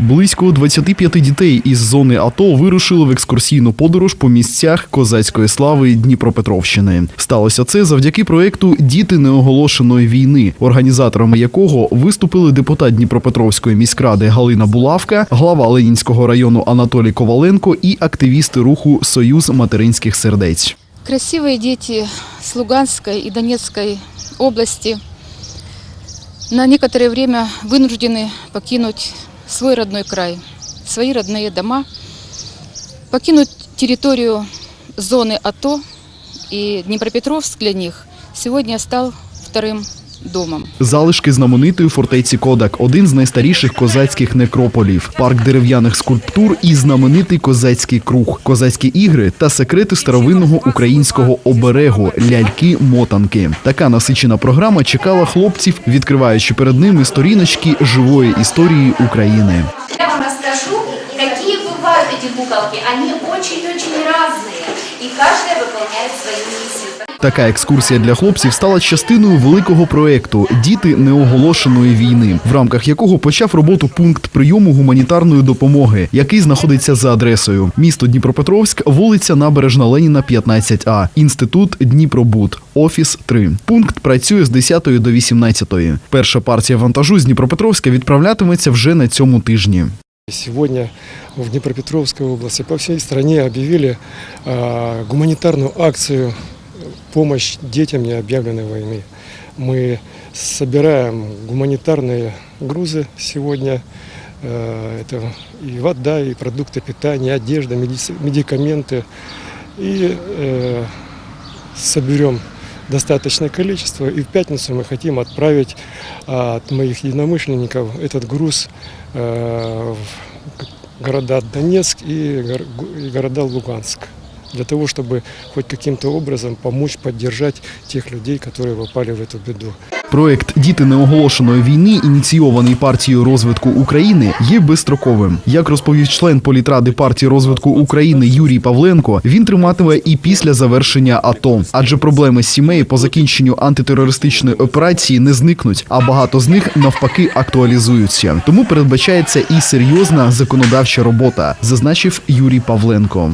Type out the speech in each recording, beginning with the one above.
Близько 25 дітей із зони АТО вирушили в екскурсійну подорож по місцях козацької слави Дніпропетровщини. Сталося це завдяки проекту Діти неоголошеної війни, організаторами якого виступили депутат Дніпропетровської міськради Галина Булавка, глава Ленінського району Анатолій Коваленко і активісти руху Союз материнських сердець. Красивые дети с Луганской и Донецкой области на некоторое время вынуждены покинуть свой родной край, свои родные дома, покинуть территорию зоны АТО, и Днепропетровск для них сегодня стал вторым домом. Залишки знаменитої фортеці Кодак один з найстаріших козацьких некрополів, парк дерев'яних скульптур і знаменитий козацький круг, козацькі ігри та секрети старовинного українського оберегу ляльки-мотанки. Така насичена програма чекала хлопців, відкриваючи перед ними сторіночки живої історії України. Я вам расскажу, какие бывают эти куколки. Они очень-очень разные, и каждая выполняет свою миссию. Така екскурсія для хлопців стала частиною великого проекту Діти неоголошеної війни, в рамках якого почав роботу пункт прийому гуманітарної допомоги, який знаходиться за адресою місто Дніпропетровськ, вулиця Набережна Леніна, 15А, інститут Дніпробуд, офіс 3. Пункт працює з 10 до 18. Перша партія вантажу з Дніпропетровська відправлятиметься вже на цьому тижні. Сегодня в Днепропетровской области по всей стране объявили гуманитарную акцию «Помощь детям необъявленной войны». Мы собираем гуманитарные грузы сегодня. Э, Это и вода, и продукты питания, одежда, медикаменты. И э, соберем достаточное количество. И в пятницу мы хотим отправить а, от моих единомышленников этот груз э, в города Донецк и города Луганск. Для того, чтобы хоть каким-то образом помочь, поддержать тех людей, которые попали в эту беду. Проект Діти неоголошеної війни, ініційований партією розвитку України, є безстроковим. Як розповів член політради партії розвитку України Юрій Павленко, він триматиме і після завершення АТО, адже проблеми сімей по закінченню антитерористичної операції не зникнуть, а багато з них навпаки актуалізуються. Тому передбачається і серйозна законодавча робота, зазначив Юрій Павленко.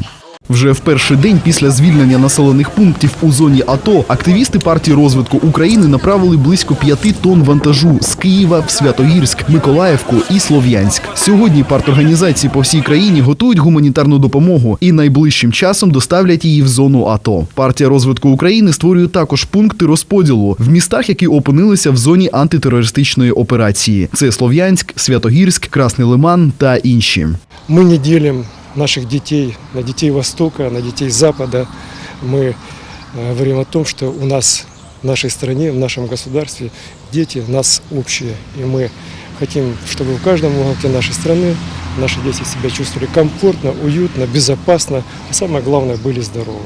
Вже в перший день після звільнення населених пунктів у зоні АТО активісти партії розвитку України направили близько п'яти тонн вантажу з Києва в Святогірськ, Миколаївку і Слов'янськ. Сьогодні парторганізації по всій країні готують гуманітарну допомогу і найближчим часом доставлять її в зону АТО. Партія розвитку України створює також пункти розподілу в містах, які опинилися в зоні антитерористичної операції. Це Слов'янськ, Святогірськ, Красний Лиман та інші. Мы не делим наших детей на детей Востока, на детей Запада. Мы э, говорим о том, что у нас в нашей стране, в нашем государстве дети нас общие. И мы хотим, чтобы в каждом уголке нашей страны наши дети себя чувствовали комфортно, уютно, безопасно, а самое главное, были здоровы.